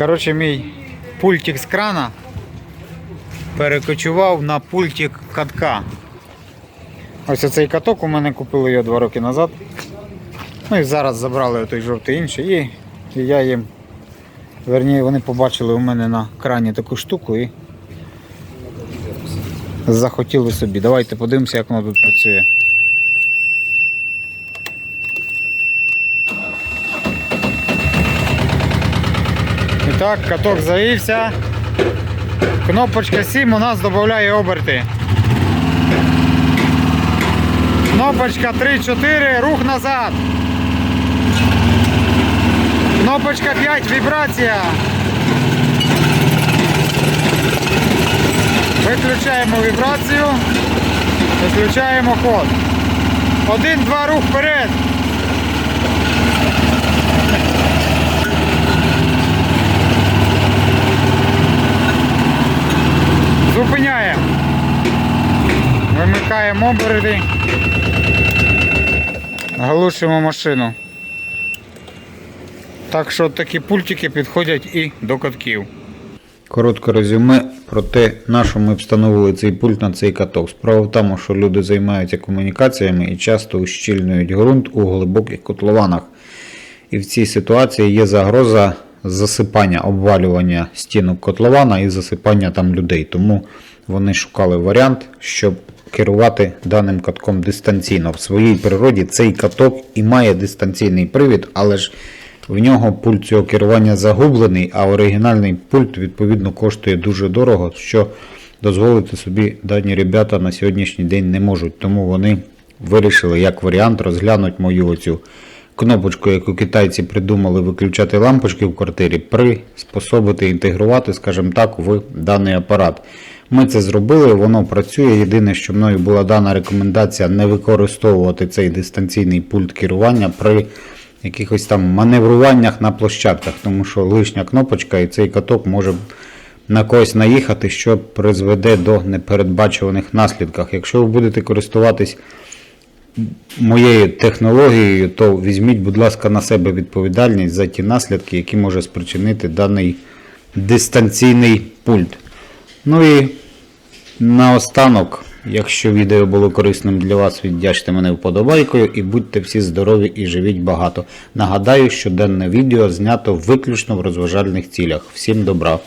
Коротше, мій пультик з крана перекочував на пультик катка. Ось оцей каток у мене купили його два роки назад. Ну і зараз забрали той жовтий інший і, я їм. Верніше, вони побачили у мене на крані таку штуку і захотіли собі. Давайте подивимося, як воно тут працює. Так, каток завівся. Кнопочка 7 у нас додає оберти. Кнопочка 3-4, рух назад. Кнопочка 5, вібрація. Виключаємо вібрацію. Виключаємо ход. Один-два рух вперед. Вимикаємо оберти. Глушимо машину. Так що такі пультики підходять і до катків. Коротке резюме про те, на що ми встановили цей пульт на цей каток. Справа в тому, що люди займаються комунікаціями і часто ущільнюють ґрунт у глибоких котлованах. І в цій ситуації є загроза засипання, обвалювання стінок котлована і засипання там людей. Тому вони шукали варіант, щоб керувати даним катком дистанційно. В своїй природі цей каток і має дистанційний привід, але ж в нього пульт цього керування загублений, а оригінальний пульт відповідно коштує дуже дорого, що дозволити собі дані ребята на сьогоднішній день не можуть. Тому вони вирішили як варіант розглянути мою оцю кнопочку, яку китайці придумали виключати лампочки в квартирі, приспособити інтегрувати, скажімо так, в даний апарат. Ми це зробили, воно працює. Єдине, що мною була дана рекомендація не використовувати цей дистанційний пульт керування при якихось там маневруваннях на площадках, тому що лишня кнопочка і цей каток може на когось наїхати, що призведе до непередбачуваних наслідків. Якщо ви будете користуватись моєю технологією, то візьміть, будь ласка, на себе відповідальність за ті наслідки, які може спричинити даний дистанційний пульт. Ну і наостанок, якщо відео було корисним для вас, віддячте мене вподобайкою і будьте всі здорові і живіть багато. Нагадаю, що дане відео знято виключно в розважальних цілях. Всім добра!